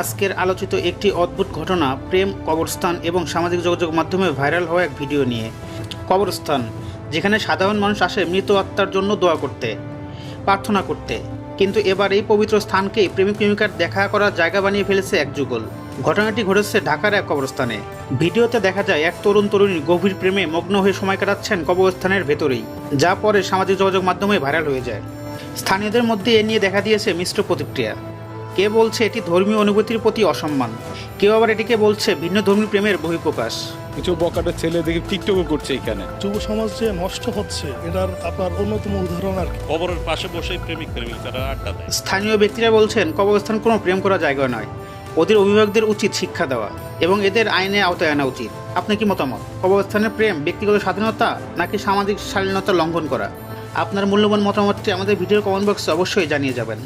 আজকের আলোচিত একটি অদ্ভুত ঘটনা, প্রেম, কবরস্থান এবং সামাজিক যোগাযোগ মাধ্যমে ভাইরাল হওয়া এক ভিডিও নিয়ে। কবরস্থান, যেখানে সাধারণ মানুষ আসে মৃত আত্মার জন্য দোয়া করতে, প্রার্থনা করতে। কিন্তু এবার এই পবিত্র স্থানকেই প্রেমিক প্রেমিকার দেখা করার জায়গা বানিয়ে ফেলেছে এক যুগল। ঘটনাটি ঘটেছে ঢাকার এক কবরস্থানে। ভিডিওতে দেখা যায়, এক তরুণ তরুণী গভীর প্রেমে মগ্ন হয়ে সময় কাটাচ্ছেন কবরস্থানের ভেতরেই, যা পরে সামাজিক যোগাযোগ মাধ্যমে ভাইরাল হয়ে যায়। স্থানীয়দের মধ্যে এ নিয়ে দেখা দিয়েছে মিশ্র প্রতিক্রিয়া। কে বলছে এটি ধর্মীয় অনুভূতির প্রতি অসম্মান? কেউ আবার এটিকে বলছে ভিন্ন ধর্মী প্রেমের বহিঃপ্রকাশ। কিছু বকাটা ছেলে দেখে টিকটকও করছে এখানে। যুব সমাজ যে নষ্ট হচ্ছে এটার আপনার অন্যতম উদাহরণ আর কবরের পাশে বসে প্রেমিক প্রেমিক তারা আড্ডা দেয়। স্থানীয় ব্যক্তিরা বলছেন কবরস্থান কোনো প্রেম করা জায়গা নয়। ওদের অভিভাবকদের উচিত শিক্ষা দেওয়া এবং এদের আইনে আওতায় আনা উচিত। আপনি কি মতামত? কবরস্থানের প্রেম ব্যক্তিগত স্বাধীনতা নাকি সামাজিক শালীনতা লঙ্ঘন করা? আপনার মূল্যবান মতামতটি আমাদের ভিডিওর কমেন্ট বক্সে অবশ্যই জানিয়ে যাবেন।